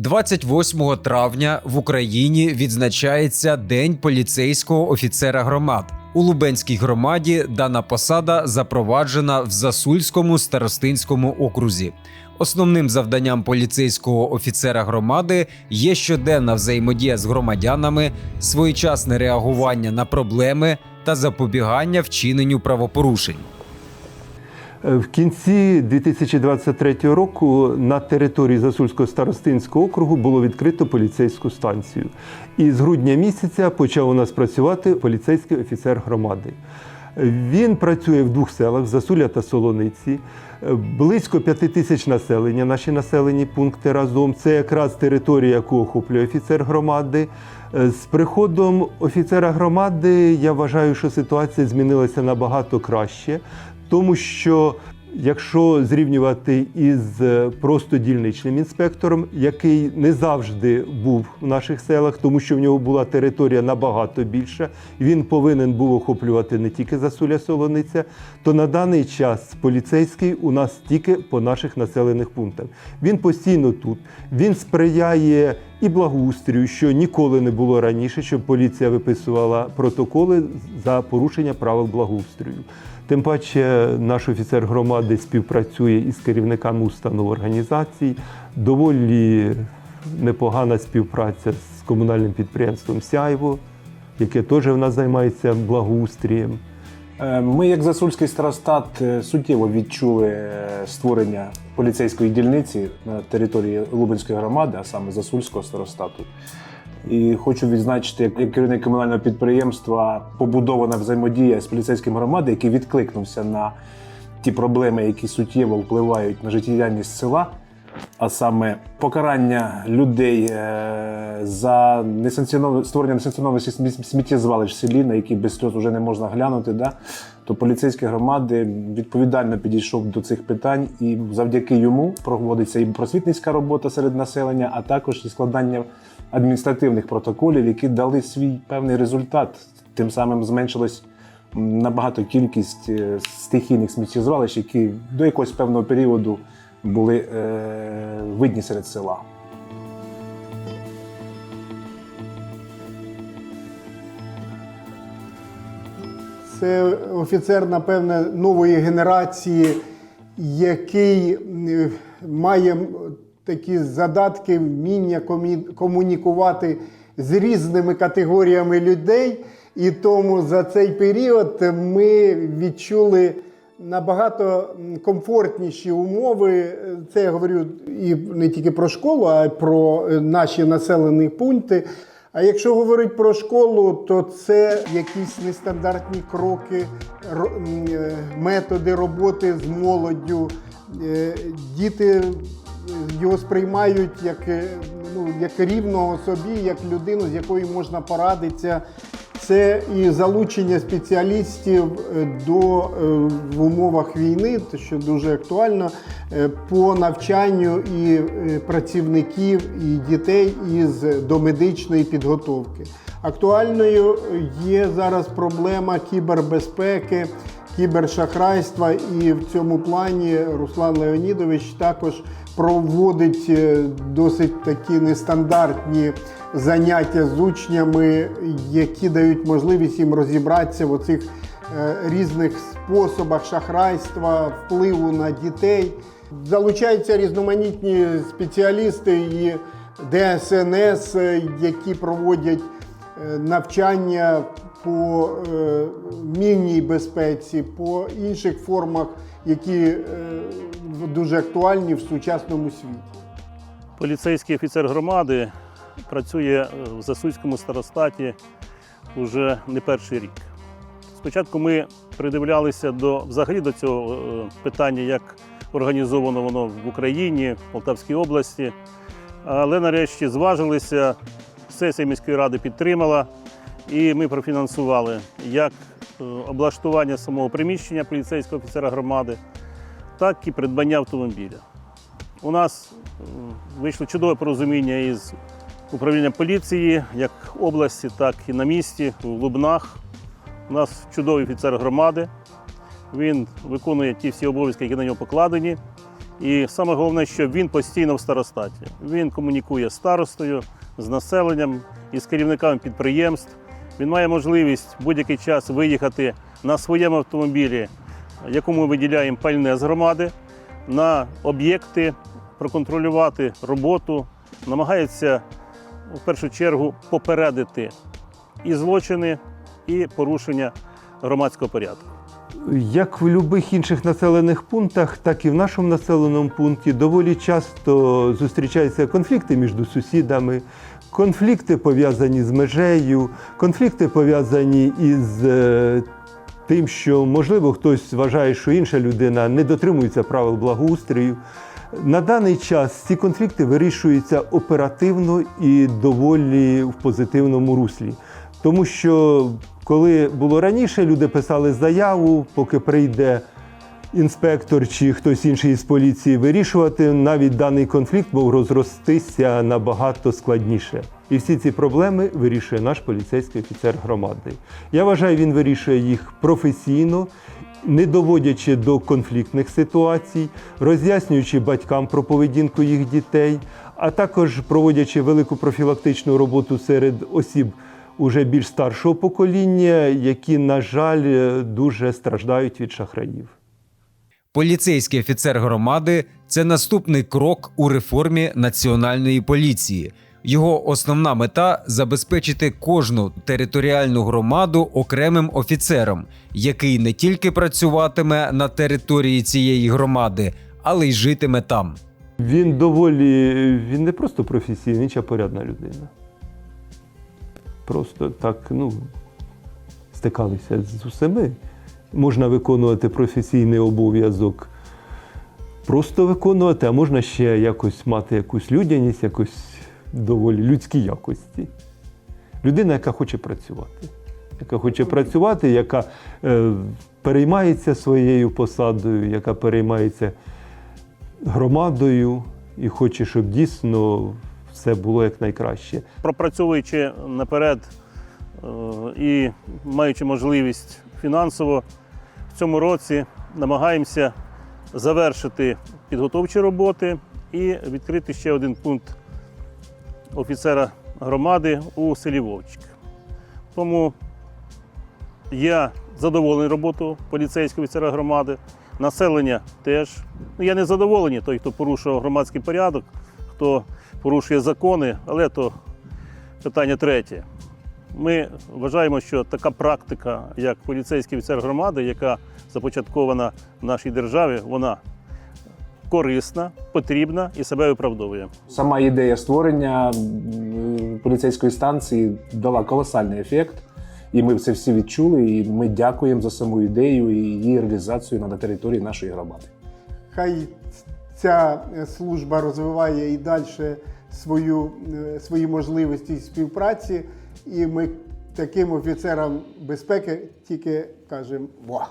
28 травня в Україні відзначається День поліцейського офіцера громад. У Лубенській громаді дана посада запроваджена в Засульському старостинському окрузі. Основним завданням поліцейського офіцера громади є щоденна взаємодія з громадянами, своєчасне реагування на проблеми та запобігання вчиненню правопорушень. Е, В кінці 2023 року на території Засульського старостинського округу було відкрито поліцейську станцію. І з грудня місяця почав у нас працювати поліцейський офіцер громади. Він працює в двох селах Засуля та Солониці. Е, Близько п'яти тисяч населення, наші населені пункти разом. Це якраз територія, яку охоплює офіцер громади. Е, З приходом офіцера громади я вважаю, що ситуація змінилася набагато краще, тому що якщо зрівнювати із е, просто дільничним інспектором, який не завжди був в наших селах, тому що в нього була територія набагато більша, він повинен був охоплювати не тільки Засуля Солониця, то на даний час поліцейський у нас тільки по наших населених пунктах. Він постійно тут, він сприяє і благоустрію, що ніколи не було раніше, щоб поліція виписувала протоколи за порушення правил благоустрою. Тим паче наш офіцер громади співпрацює із керівниками установ організацій. Доволі непогана співпраця з комунальним підприємством Сяйво, яке теж в нас займається благоустрієм. Е, Ми, як Засульський старостат, е, суттєво відчули е, створення поліцейської дільниці на території Лубенської громади, а саме Засульського старостату. І хочу відзначити, як- керівник комунального підприємства побудована взаємодія з поліцейським громадою, який відкликнувся на ті проблеми, які суттєво впливають на життєдіяльність села, а саме покарання людей е, за несанкціонов- створення несанкціонованих сміт- сміттєзвалищ в селі, на які без сльоз вже не можна глянути. Да? То поліцейські громади відповідально підійшов до цих питань, і завдяки йому проводиться і просвітницька робота серед населення, а також і складання адміністративних протоколів, які дали свій певний результат. Тим самим зменшилось набагато кількість е, стихійних сміттєзвалищ, які до якогось певного періоду були е, видні серед села. Це офіцер, напевне, нової генерації, який має такі задатки, вміння комунікувати з різними категоріями людей. І тому за цей період ми відчули набагато комфортніші умови. Це я говорю і не тільки про школу, а й про е, наші населені пункти. А якщо говорити про школу, то це якісь нестандартні кроки, е, методи роботи з молоддю. Е, Діти його сприймають як, е, ну, як рівного собі, як людину, з якою можна порадитися. Це і залучення спеціалістів е, до е, в умовах війни, що дуже актуально, по навчанню і працівників, і дітей із домедичної підготовки. Актуальною є зараз проблема кібербезпеки, кібершахрайства, і в цьому плані Руслан Леонідович також проводить е, досить такі нестандартні заняття з учнями, які дають можливість їм розібратися в оцих е, різних способах шахрайства, впливу на дітей. Залучаються різноманітні спеціалісти і ДСНС, е, які проводять навчання по мінній безпеці, по інших формах, які дуже актуальні в сучасному світі. Поліцейський офіцер громади працює е, в Засуйському старостаті вже не перший рік. Спочатку ми придивлялися до взагалі до цього е, питання, як організовано воно в Україні, в Полтавській області. Але нарешті зважилися, сесія міської ради підтримала, і ми профінансували як е, облаштування самого приміщення поліцейського офіцера громади, так і придбання автомобіля. У нас вийшло чудове порозуміння із управлінням поліції, як області, так і на місті, в Лубнах. У нас чудовий офіцер громади. Він виконує ті всі обов'язки, які на нього покладені. І саме головне, що він постійно в старостаті. Він комунікує з старостою, з населенням і з керівниками підприємств. Він має можливість будь-який час виїхати на своєму автомобілі, якому ми виділяємо пальне з громади, на об'єкти, проконтролювати роботу, намагається в першу чергу попередити і злочини, і порушення громадського порядку. Як в будь-яких інших населених пунктах, так і в нашому населеному пункті доволі часто зустрічаються конфлікти між сусідами, конфлікти пов'язані з межею, конфлікти пов'язані із е, тим, що можливо хтось вважає, що інша людина не дотримується правил благоустрою. На даний час ці конфлікти вирішуються оперативно і доволі в позитивному руслі. Тому що коли було раніше, люди писали заяву, поки прийде інспектор чи хтось інший з поліції вирішувати, навіть даний конфлікт мав розростися набагато складніше. І всі ці проблеми вирішує наш поліцейський офіцер громади. Я вважаю, він вирішує їх професійно, не доводячи до конфліктних ситуацій, роз'яснюючи батькам про поведінку їх дітей, а також проводячи велику профілактичну роботу серед осіб уже більш старшого покоління, які, на жаль, дуже страждають від шахраїв. Поліцейський офіцер громади це наступний крок у реформі національної поліції. Його основна мета забезпечити кожну територіальну громаду окремим офіцером, який не тільки працюватиме на території цієї громади, але й житиме там. Він доволі, він не просто професійний, а порядна людина. Просто так, ну, стикалися з усіми. Можна виконувати професійний обов'язок, просто виконувати, а можна ще якось мати якусь людяність, якось доволі людські якості. Людина, яка хоче працювати. Яка хоче працювати, яка е, переймається своєю посадою, яка переймається громадою і хоче, щоб дійсно все було якнайкраще. пропрацьовуючи наперед е, і маючи можливість фінансово, в цьому році намагаємося завершити підготовчі роботи і відкрити ще один пункт офіцера громади у селі Вовчик. Тому я задоволений роботою поліцейського офіцера громади, населення теж. Ну, Я не задоволений той, хто порушував громадський порядок, хто порушує закони, але то питання третє. Ми вважаємо, що така практика, як поліцейський офіцер громади, яка започаткована в нашій державі, вона корисна, потрібна і себе виправдовує. Сама ідея створення поліцейської станції дала колосальний ефект. І ми це всі відчули. І ми дякуємо за саму ідею і її реалізацію на території нашої громади. Хай ця е, служба розвиває і далі свою, е, свої можливості співпраці, і ми таким офіцерам безпеки тільки кажемо «Ва!».